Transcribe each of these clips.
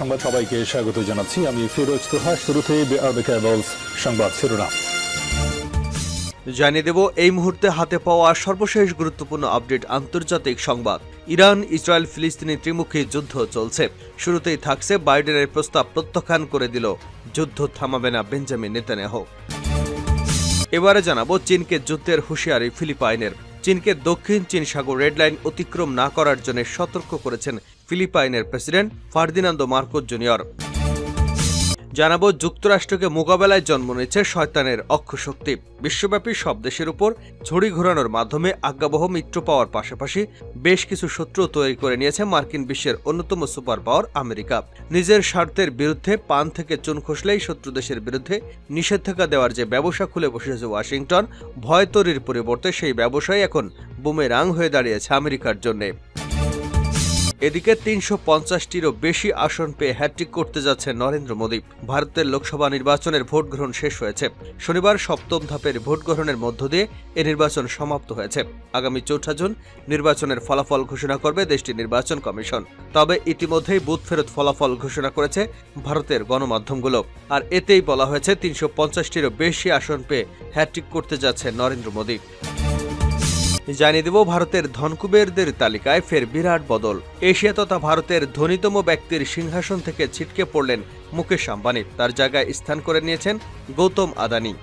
সংবাদ সবাইকে স্বাগত জানাচ্ছি। আমি ফিরোজ তোহা শুরুতে সংবাদ শিরোনাম। জানিয়ে দেব, এই মুহূর্তে হাতে পাওয়া সর্বশেষ গুরুত্বপূর্ণ আপডেট আন্তর্জাতিক সংবাদ। ইরান, ইসরায়েল, ফিলিস্তিনি ত্রিমুখী যুদ্ধ চলছে। শুরুতেই থাকছে বাইডেনের প্রস্তাব প্রত্যাখ্যান করে দিল। যুদ্ধ থামাবে না বেঞ্জামিন নেতানিয়াহ। এবারে জানাব, চীনকে যুদ্ধের হুঁশিয়ারি ফিলিপাইনের। চীনকে দক্ষিণ চীন সাগর রেডলাইন অতিক্রম না করার জন্য সতর্ক করেছেন ফিলিপাইনের প্রেসিডেন্ট ফার্দিনান্দো মার্কোস জুনিয়র। জানাব, যুক্তরাষ্ট্রকে মোকাবেলায় জন্ম নিচ্ছে শয়তানের অক্ষশক্তি। বিশ্বব্যাপী সব দেশের উপর ঝড়ি ঘোরানোর মাধ্যমে আজ্ঞাবহ মিত্র পাওয়ার পাশাপাশি বেশ কিছু শত্রু তৈরি করে নিয়েছে মার্কিন বিশ্বের অন্যতম সুপার পাওয়ার আমেরিকা। নিজের স্বার্থের বিরুদ্ধে পান থেকে চুন খসলেই শত্রু দেশের বিরুদ্ধে নিষেধাজ্ঞা দেওয়ার যে ব্যবসা খুলে বসেছে ওয়াশিংটন, ভয় তৈরির পরিবর্তে সেই ব্যবসায় এখন বুমেরাং হয়ে দাঁড়িয়েছে আমেরিকার জন্যে। এদিকে তিনশো পঞ্চাশটিরও বেশি আসন পেয়ে হ্যাট্রিক করতে যাচ্ছে নরেন্দ্র মোদী। ভারতের লোকসভা নির্বাচনের ভোট গ্রহণ শেষ হয়েছে। শনিবার সপ্তম ধাপের ভোট গ্রহণের মধ্য দিয়ে এ নির্বাচন সমাপ্ত হয়েছে। আগামী চৌঠা জুন নির্বাচনের ফলাফল ঘোষণা করবে দেশটির নির্বাচন কমিশন। তবে ইতিমধ্যেই বুথ ফেরত ফলাফল ঘোষণা করেছে ভারতের গণমাধ্যমগুলো। আর এতেই বলা হয়েছে, তিনশো পঞ্চাশটিরও বেশি আসন পেয়ে হ্যাট্রিক করতে যাচ্ছে নরেন্দ্র মোদী। জানিয়ে দেব, ভারতের ধনকুবেরদের তালিকায় ফের বিরাট বদল। এশিয়া তথা ভারতের ধনীতম ব্যক্তির সিংহাসন থেকে ছিটকে পড়লেন মুকেশ আম্বানি। তার জায়গায় স্থান করে নিয়েছেন গৌতম আদানি।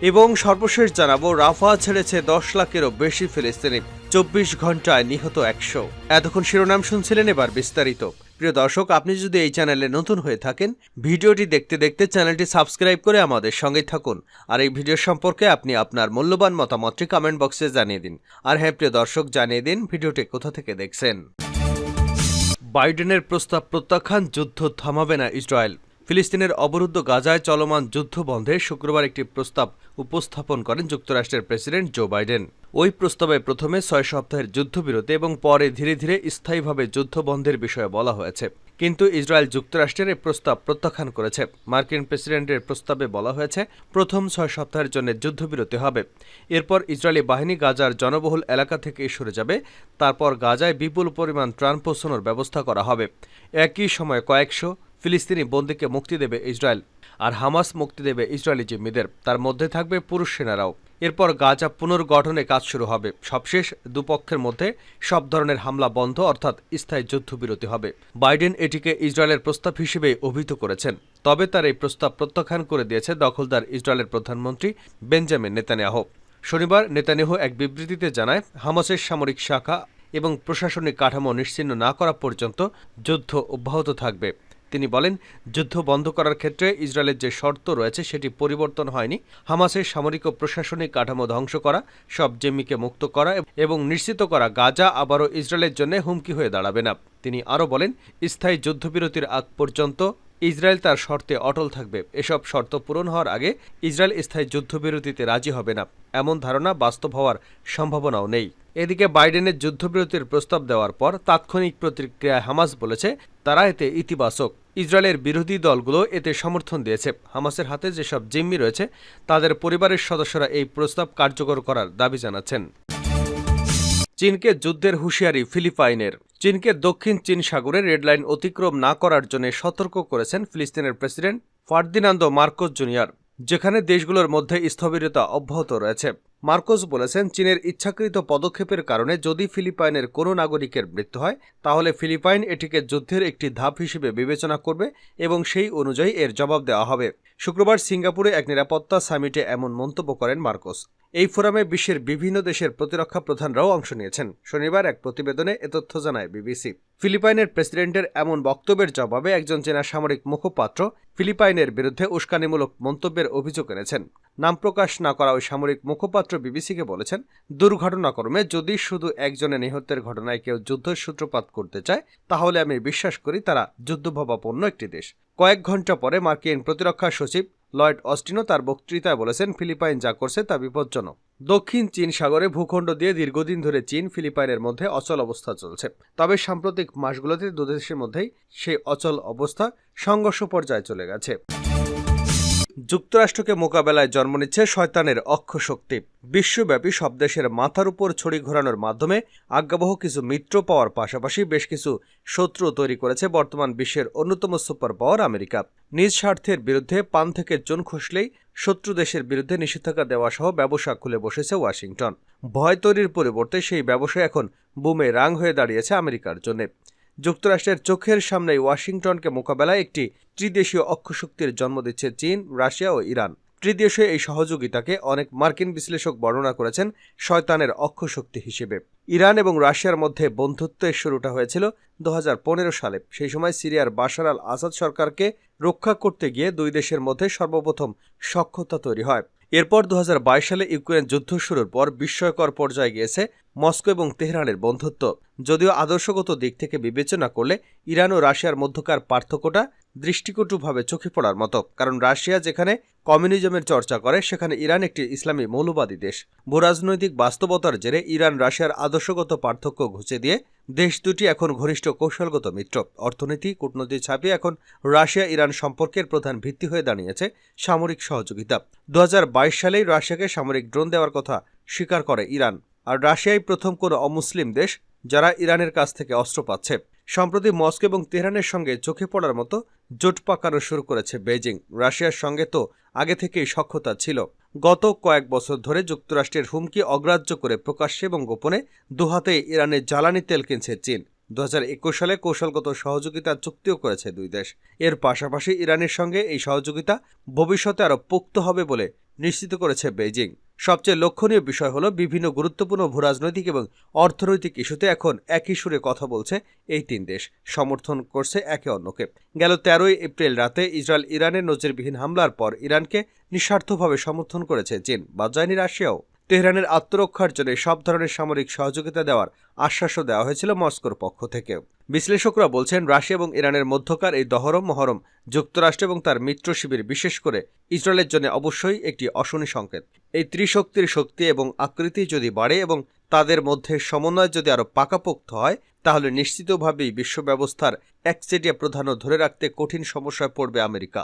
এবং সর্বশেষ জানাব, রাফা ছেড়েছে দশ লাখেরও বেশি ফিলিস্তিনি। চব্বিশ ঘন্টায় নিহত একশো। এতক্ষণ শিরোনাম শুনছিলেন এবার বিস্তারিত। প্রিয় দর্শক, আপনি যদি এই চ্যানেলে নতুন হয়ে থাকেন, ভিডিওটি দেখতে দেখতে চ্যানেলটি সাবস্ক্রাইব করে আমাদের সঙ্গে থাকুন। আর এই ভিডিও সম্পর্কে আপনি আপনার মূল্যবান মতামতটি কমেন্ট বক্সে জানিয়ে দিন। আর হ্যাঁ প্রিয় দর্শক, জানিয়ে দিন ভিডিওটি কোথা থেকে দেখছেন। বাইডেনের প্রস্তাব প্রত্যাখ্যান, যুদ্ধ থামাবে না ইসরায়েল। ফিলিস্তিনের অবরুদ্ধ গাজায় চলমান যুদ্ধ বন্ধে শুক্রবার একটি প্রস্তাব উপস্থাপন করেন যুক্তরাষ্ট্রের প্রেসিডেন্ট জো বাইডেন। ওই প্রস্তাবে প্রথমে ছয় সপ্তাহের যুদ্ধবিরতি এবং পরে ধীরে ধীরে স্থায়ীভাবে যুদ্ধ বন্ধের বিষয়ে বলা হয়েছে। কিন্তু ইসরায়েল যুক্তরাষ্ট্রের এই প্রস্তাব প্রত্যাখ্যান করেছে। মার্কিন প্রেসিডেন্টের প্রস্তাবে বলা হয়েছে, প্রথম ছয় সপ্তাহের জন্য যুদ্ধবিরতি হবে। এরপর ইসরায়েলি বাহিনী গাজার জনবহুল এলাকা থেকে সরে যাবে। তারপর গাজায় বিপুল পরিমাণ ত্রাণ পৌঁছানোর ব্যবস্থা করা হবে। একই সময় কয়েকশো ফিলিস্তিনি বন্দীকে মুক্তি দেবে ইসরায়েল আর হামাস মুক্তি দেবে ইসরায়েলি জিম্মিদের। তার মধ্যে থাকবে পুরুষ সেনারাও। এরপর গাজা পুনর্গঠনে কাজ শুরু হবে। সবশেষ দুপক্ষের মধ্যে সব ধরনের হামলা বন্ধ, অর্থাৎ স্থায়ী যুদ্ধবিরতি হবে। বাইডেন এটিকে ইসরায়েলের প্রস্তাব হিসেবে অভিহিত করেছেন। তবে তার এই প্রস্তাব প্রত্যাখ্যান করে দিয়েছে দখলদার ইসরায়েলের প্রধানমন্ত্রী বেঞ্জামিন নেতানিয়াহ। শনিবার নেতানিয়াহু এক বিবৃতিতে জানায়, হামাসের সামরিক শাখা এবং প্রশাসনিক কাঠামো নিশ্চিন্ন না করা পর্যন্ত যুদ্ধ অব্যাহত থাকবে। তিনি বলেন, যুদ্ধ বন্ধ করার ক্ষেত্রে ইসরায়েলের যে শর্ত রয়েছে, সেটি পরিবর্তন হয়নি। হামাসের সামরিক ও প্রশাসনিক কাঠামো ধ্বংস করা, সব জেমিকে মুক্ত করা এবং নিশ্চিত করা গাজা আবারও ইসরায়েলের জন্য হুমকি হয়ে দাঁড়াবে না। তিনি আরও বলেন, স্থায়ী যুদ্ধবিরতির আগ পর্যন্ত ইসরায়েল তার শর্তে অটল থাকবে। এসব শর্ত পূরণ হওয়ার আগে ইসরায়েল স্থায়ী যুদ্ধবিরতিতে রাজি হবে না। এমন ধারণা বাস্তব হওয়ার সম্ভাবনাও নেই। এদিকে বাইডেনের যুদ্ধবিরতির প্রস্তাব দেওয়ার পর তাৎক্ষণিক প্রতিক্রিয়ায় হামাস বলেছে, তারা এতে ইতিবাচক। ইসরায়েলের বিরোধী দলগুলো এতে সমর্থন দিয়েছে। হামাসের হাতে যেসব জিম্মি রয়েছে, তাদের পরিবারের সদস্যরা এই প্রস্তাব কার্যকর করার দাবি জানাচ্ছেন। চীনকে যুদ্ধের হুঁশিয়ারি ফিলিপাইনের। চীনকে দক্ষিণ চীন সাগরে রেডলাইন অতিক্রম না করার জন্য সতর্ক করেছেন ফিলিস্তিনের প্রেসিডেন্ট ফার্দিনান্দো মার্কোস জুনিয়র, যেখানে দেশগুলোর মধ্যে স্থবিরতা অব্যাহত রয়েছে। মার্কোস বলেছেন, চীনের ইচ্ছাকৃত পদক্ষেপের কারণে যদি ফিলিপাইনের কোনো নাগরিকের মৃত্যু হয়, তাহলে ফিলিপাইন এটিকে যুদ্ধের একটি ধাপ হিসেবে বিবেচনা করবে এবং সেই অনুযায়ী এর জবাব দেওয়া হবে। শুক্রবার সিঙ্গাপুরে এক নিরাপত্তা সামিটে এমন মন্তব্য করেন মার্কোস। এই ফোরামে বিশ্বের বিভিন্ন দেশের প্রতিরক্ষা প্রধানরাও অংশ নিয়েছেন। শনিবার এক প্রতিবেদনে এ তথ্য জানায় বিবিসি। ফিলিপাইনের প্রেসিডেন্টের এমন বক্তব্যের জবাবে একজন চেনা সামরিক মুখপাত্র ফিলিপাইনের বিরুদ্ধে উস্কানিমূলক মন্তব্যের অভিযোগ এনেছেন। নাম প্রকাশ না করা ওই সামরিক মুখপাত্র বিবিসিকে বলেছেন, দুর্ঘটনাক্রমে যদি শুধু একজনের নিহতের ঘটনায় কেউ যুদ্ধের সূত্রপাত করতে চায়, তাহলে আমি বিশ্বাস করি তারা যুদ্ধভাবাপন্ন একটি দেশ। কয়েক ঘণ্টা পরে মার্কিন প্রতিরক্ষা সচিব লয়েড অস্টিনও তার বক্তৃতায় বলেছেন, ফিলিপাইন যা করছে তা বিপজ্জনক। দক্ষিণ চীন সাগরে ভূখণ্ড দিয়ে দীর্ঘদিন ধরে চীন ফিলিপাইনের মধ্যে অচল অবস্থা চলছে। তবে সাম্প্রতিক মাসগুলোতে দুদেশের মধ্যেই সেই অচল অবস্থা সংঘর্ষ পর্যায়ে চলে গেছে। যুক্তরাষ্ট্রকে মোকাবেলায় জন্ম নিচ্ছে শয়তানের অক্ষ শক্তি বিশ্বব্যাপী সব দেশের মাথার উপর ছড়ি ঘোরানোর মাধ্যমে আজ্ঞাবহ কিছু মিত্র পাওয়ার পাশাপাশি বেশ কিছু শত্রু তৈরি করেছে বর্তমান বিশ্বের অন্যতম সুপার পাওয়ার আমেরিকা। নিজ স্বার্থের বিরুদ্ধে পান থেকে চুন খসলেই শত্রু দেশের বিরুদ্ধে নিষেধাজ্ঞা দেওয়া সহ ব্যবসা খুলে বসেছে ওয়াশিংটন। ভয় তৈরির পরিবর্তে সেই ব্যবসা এখন বুমে রাং হয়ে দাঁড়িয়েছে আমেরিকার জন্য। যুক্তরাষ্ট্রের চোখের সামনে ওয়াশিংটনকে মোকাবেলায় একটি ত্রিদেশীয় অক্ষশক্তির জন্ম দিচ্ছে চীন, রাশিয়া ও ইরান। ত্রিদেশীয় এই সহযোগিতাকে অনেক মার্কিন বিশ্লেষক বর্ণনা করেছেন শয়তানের অক্ষশক্তি হিসেবে। ইরান এবং রাশিয়ার মধ্যে বন্ধুত্বের শুরুটা হয়েছিল দু হাজার পনেরো সালে। সেই সময় সিরিয়ার বাশার আল আসাদ সরকারকে রক্ষা করতে গিয়ে দুই দেশের মধ্যে সর্বপ্রথম সক্ষতা তৈরি হয়। এরপর দু হাজার বাইশ সালে ইউক্রেন যুদ্ধ শুরুর পর বিস্ময়কর পর্যায়ে গিয়েছে মস্কো এবং তেহরানের বন্ধুত্ব। যদিও আদর্শগত দিক থেকে বিবেচনা করলে ইরান ও রাশিয়ার মধ্যকার পার্থক্যটা দৃষ্টিকটুভাবে চোখে পড়ার মতো, কারণ রাশিয়া যেখানে কমিউনিজমের চর্চা করে, সেখানে ইরান একটি ইসলামী মৌলবাদী দেশ। ভূরাজনৈতিক বাস্তবতার জেরে ইরান রাশিয়ার আদর্শগত পার্থক্য ঘুচে দিয়ে দেশ দুটি এখন ঘনিষ্ঠ কৌশলগত মিত্র। অর্থনীতি, কূটনীতি ছাপিয়ে এখন রাশিয়া ইরান সম্পর্কের প্রধান ভিত্তি হয়ে দাঁড়িয়েছে সামরিক সহযোগিতা। দু হাজার বাইশ সালেই রাশিয়াকে সামরিক ড্রোন দেওয়ার কথা স্বীকার করে ইরান। আর রাশিয়াই প্রথম কোনো অমুসলিম দেশ যারা ইরানের কাছ থেকে অস্ত্র পাচ্ছে। সম্প্রতি মস্কো এবং তেহরানের সঙ্গে চোখে পড়ার মতো জোট পাকানো শুরু করেছে বেজিং রাশিয়ার সঙ্গে তো আগে থেকেই সক্ষতা ছিল। গত কয়েক বছর ধরে যুক্তরাষ্ট্রের হুমকি অগ্রাহ্য করে প্রকাশ্যে এবং গোপনে দুহাতে ইরানের জ্বালানি তেল কিনছে চীন। দু হাজার একুশ সালে কৌশলগত সহযোগিতা চুক্তিও করেছে দুই দেশ। এর পাশাপাশি ইরানের সঙ্গে এই সহযোগিতা ভবিষ্যতে আরও পোক্ত হবে বলে নিশ্চিত করেছে বেইজিং। সবচেয়ে লক্ষণীয় বিষয় হলো বিভিন্ন গুরুত্বপূর্ণ ভূরাজনৈতিক এবং অর্থনৈতিক ইস্যুতে এখন একই সুরে কথা বলছে এই তিন দেশ। সমর্থন করছে একে অন্যকে। গেল তেরোই এপ্রিল রাতে ইসরায়েল ইরানের নজিরবিহীন হামলার পর ইরানকে নিঃস্বার্থভাবে সমর্থন করেছে চীন বাদ যায়নি রাশিয়াও। তেহরানের আত্মরক্ষার জন্য সব ধরনের সামরিক সহযোগিতা দেওয়ার আশ্বাসও দেওয়া হয়েছিল মস্কোর পক্ষ থেকে বিশ্লেষকরা বলছেন, রাশিয়া এবং ইরানের মধ্যকার এই দহরম মহরম যুক্তরাষ্ট্র এবং তার মিত্র শিবির, বিশেষ করে ইসরায়েলের জন্য অবশ্যই একটি অশনি সংকেত। এই ত্রিশক্তির শক্তি এবং আকৃতি যদি বাড়ে এবং তাদের মধ্যে সমন্বয় যদি আরও পাকাপোক্ত হয়, তাহলে নিশ্চিতভাবেই বিশ্ব ব্যবস্থার একচেটিয়া প্রধানও ধরে রাখতে কঠিন সমস্যায় পড়বে আমেরিকা।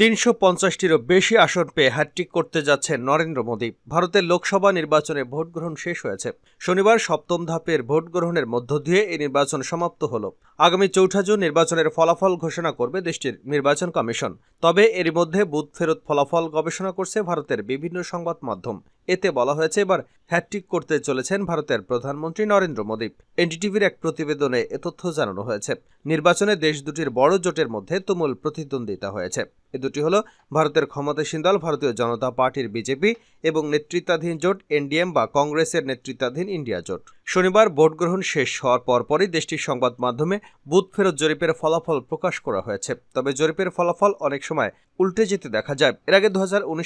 তিনশো পঞ্চাশটিরও বেশি আসন পেয়ে হ্যাটট্রিক করতে যাচ্ছেন নরেন্দ্র মোদী। ভারতের লোকসভা নির্বাচনে ভোটগ্রহণ শেষ হয়েছে। শনিবার সপ্তম ধাপের ভোটগ্রহণের মধ্য দিয়ে এই নির্বাচন সমাপ্ত হল। আগামী চৌঠা জুন নির্বাচনের ফলাফল ঘোষণা করবে দেশটির নির্বাচন কমিশন। তবে এর মধ্যে বুথ ফেরত ফলাফল গবেষণা করছে ভারতের বিভিন্ন সংবাদ মাধ্যম। এতে বলা হয়েছে, এবার হ্যাট্রিক করতে চলেছেন ভারতের প্রধানমন্ত্রী নরেন্দ্র মোদী। এনডিটিভির এক প্রতিবেদনে এ তথ্য জানানো হয়েছে। নির্বাচনে দেশ দুটির বড় জোটের মধ্যে তুমুল প্রতিদ্বন্দ্বিতা হয়েছে। এ দুটি হল ভারতের ক্ষমতাসীন দল, ভারতীয় জনতা পার্টির বিজেপি এবং নেতৃত্বাধীন জোট, এনডিএম বা কংগ্রেসের নেতৃত্বাধীন ইন্ডিয়া জোট। শনিবার ভোট গ্রহণ শেষ হওয়ার পরপরই দেশটির সংবাদ মাধ্যমে বুথ ফেরত জরিপের ফলাফল প্রকাশ করা হয়েছে। তবে জরিপের ফলাফল অনেক সময় উল্টে যেতে দেখা যায়। এর আগে দু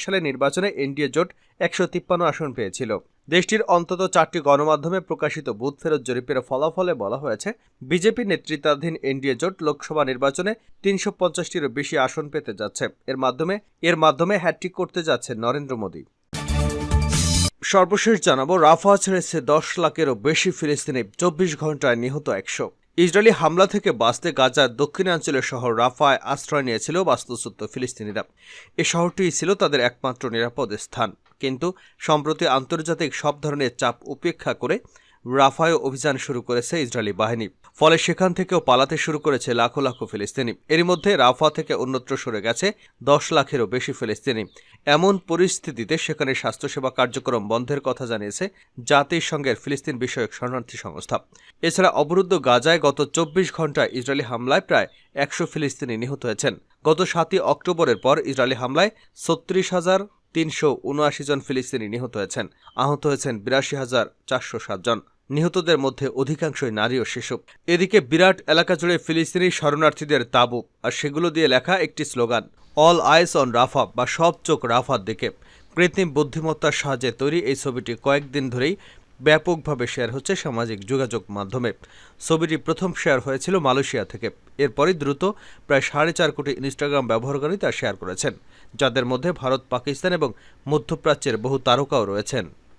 সালের নির্বাচনে এনডিএ জোট একশো তিপ্পান্ন আসন পেয়েছিল। দেশটির অন্তত চারটি গণমাধ্যমে প্রকাশিত বুথ ফেরত জরিপের ফলাফলে বলা হয়েছে, বিজেপি নেতৃত্বাধীন এনডিএ জোট লোকসভা নির্বাচনে তিনশো পঞ্চাশটিরও বেশি আসন পেতে যাচ্ছে। এর মাধ্যমে এর মাধ্যমে হ্যাট্রিক করতে যাচ্ছে নরেন্দ্র মোদী। সর্বশেষ জানাব, রাফা ছেড়েছে দশ লাখেরও বেশি ফিলিস্তিনি, চব্বিশ ঘন্টায় নিহত একশো। ইসরায়েলি হামলা থেকে বাঁচতে গাজার দক্ষিণাঞ্চলের শহর রাফায় আশ্রয় নিয়েছিল বাস্তুচ্যুত ফিলিস্তিনিরা। এ শহরটি ছিল তাদের একমাত্র নিরাপদ স্থান। কিন্তু, সম্প্রতি আন্তর্জাতিক সব ধরনের চাপ উপেক্ষা করে রাফায় অভিযান শুরু করেছে ইসরায়েলি বাহিনী। ফলে সেখান থেকেও পালাতে শুরু করেছে লাখো লাখো ফিলিস্তিনি। এর মধ্যে রাফা থেকে অন্যত্র সরে গেছে দশ লাখেরও বেশি ফিলিস্তিনি। এমন পরিস্থিতিতে সেখানে স্বাস্থ্যসেবা কার্যক্রম বন্ধের কথা জানিয়েছে জাতিসংঘের ফিলিস্তিন বিষয়ক শরণার্থী সংস্থা। এছাড়া অবরুদ্ধ গাজায় গত চব্বিশ ঘন্টায় ইসরায়েলি হামলায় প্রায় একশো ফিলিস্তিনি নিহত হয়েছেন। গত সাতই অক্টোবরের পর ইসরায়েলি হামলায় ছত্রিশ হাজার তিনশো উনআশি জন ফিলিস্তিনি নিহত হয়েছেন। আহত হয়েছেন বিরাশি হাজার চারশো সাত জন। নিহতদের মধ্যে অধিকাংশই নারী ও শিশু। এদিকে বিরাট এলাকা জুড়ে ফিলিস্তিনি শরণার্থীদের তাঁবু, আর সেগুলো দিয়ে লেখা একটি slogan, all eyes on Rafah বা সব চোখ রাফার দিকে কৃত্রিম বুদ্ধিমত্তার সাহায্যে তৈরি এই ছবিটি কয়েকদিন ধরেই ব্যাপকভাবে শেয়ার হচ্ছে সামাজিক যোগাযোগ মাধ্যমে। ছবিটি প্রথম শেয়ার হয়েছিল মালয়েশিয়া থেকে। এরপরই দ্রুত প্রায় সাড়ে চার কোটি ইনস্টাগ্রাম ব্যবহারকারী তা শেয়ার করেছেন, যাদের মধ্যে ভারত, পাকিস্তান এবং মধ্যপ্রাচ্যের বহু তারকাও রয়েছেন।